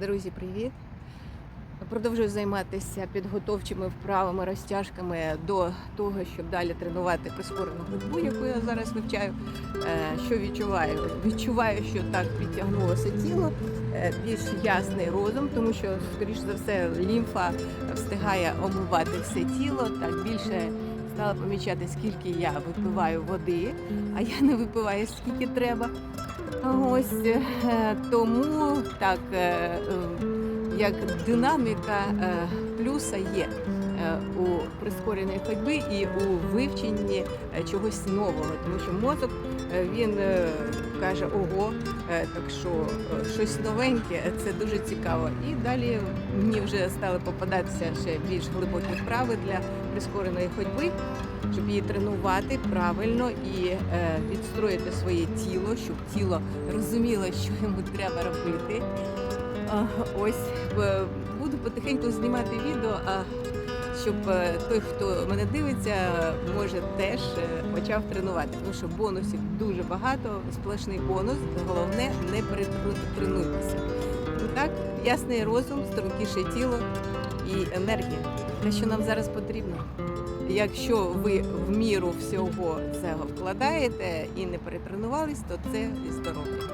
Друзі, привіт! Продовжую займатися підготовчими вправами, розтяжками до того, щоб далі тренувати прискорену ходьбу, яку я зараз вивчаю. Е, Що відчуваю? Відчуваю, що так підтягнулося тіло, е, більш ясний розум, тому що, скоріш за все, лімфа встигає омивати все тіло, так більше стала помічати, скільки я випиваю води, а я не випиваю скільки треба. Ось е, тому так, е, е, як динаміка е, плюса є у прискореної ходьби і у вивченні е, чогось нового, тому що мозок е, він е, каже ого, е, так що е, щось новеньке, е, це дуже цікаво. І далі мені вже стали попадатися ще більш глибокі вправи для прискореної ходьби щоб її тренувати правильно і е, відстроїти своє тіло, щоб тіло розуміло, що йому треба робити. Ось е, буду потихеньку знімати відео, а щоб е, той, хто мене дивиться, може теж е, почав тренувати. Тому що бонусів дуже багато, сплошний бонус. Головне не перетренуйтеся. Ну так, ясний розум, стрункіше тіло і енергія. Те, що нам зараз потрібно. Якщо ви в міру всього цього вкладаєте і не перетренувались, то це здоров'я.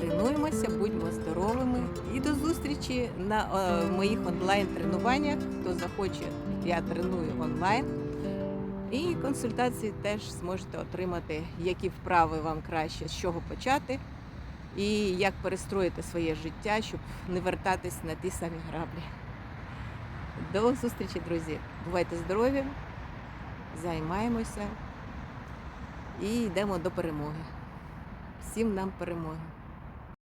Тренуємося, будьмо до зустрічі на е, моїх онлайн-тренуваннях. Хто захоче, я треную онлайн. І консультації теж зможете отримати, які вправи вам краще, з чого почати, і як перестроїти своє життя, щоб не вертатись на ті самі граблі. До зустрічі, друзі! Бувайте здорові, займаємося і йдемо до перемоги. Всім нам перемоги!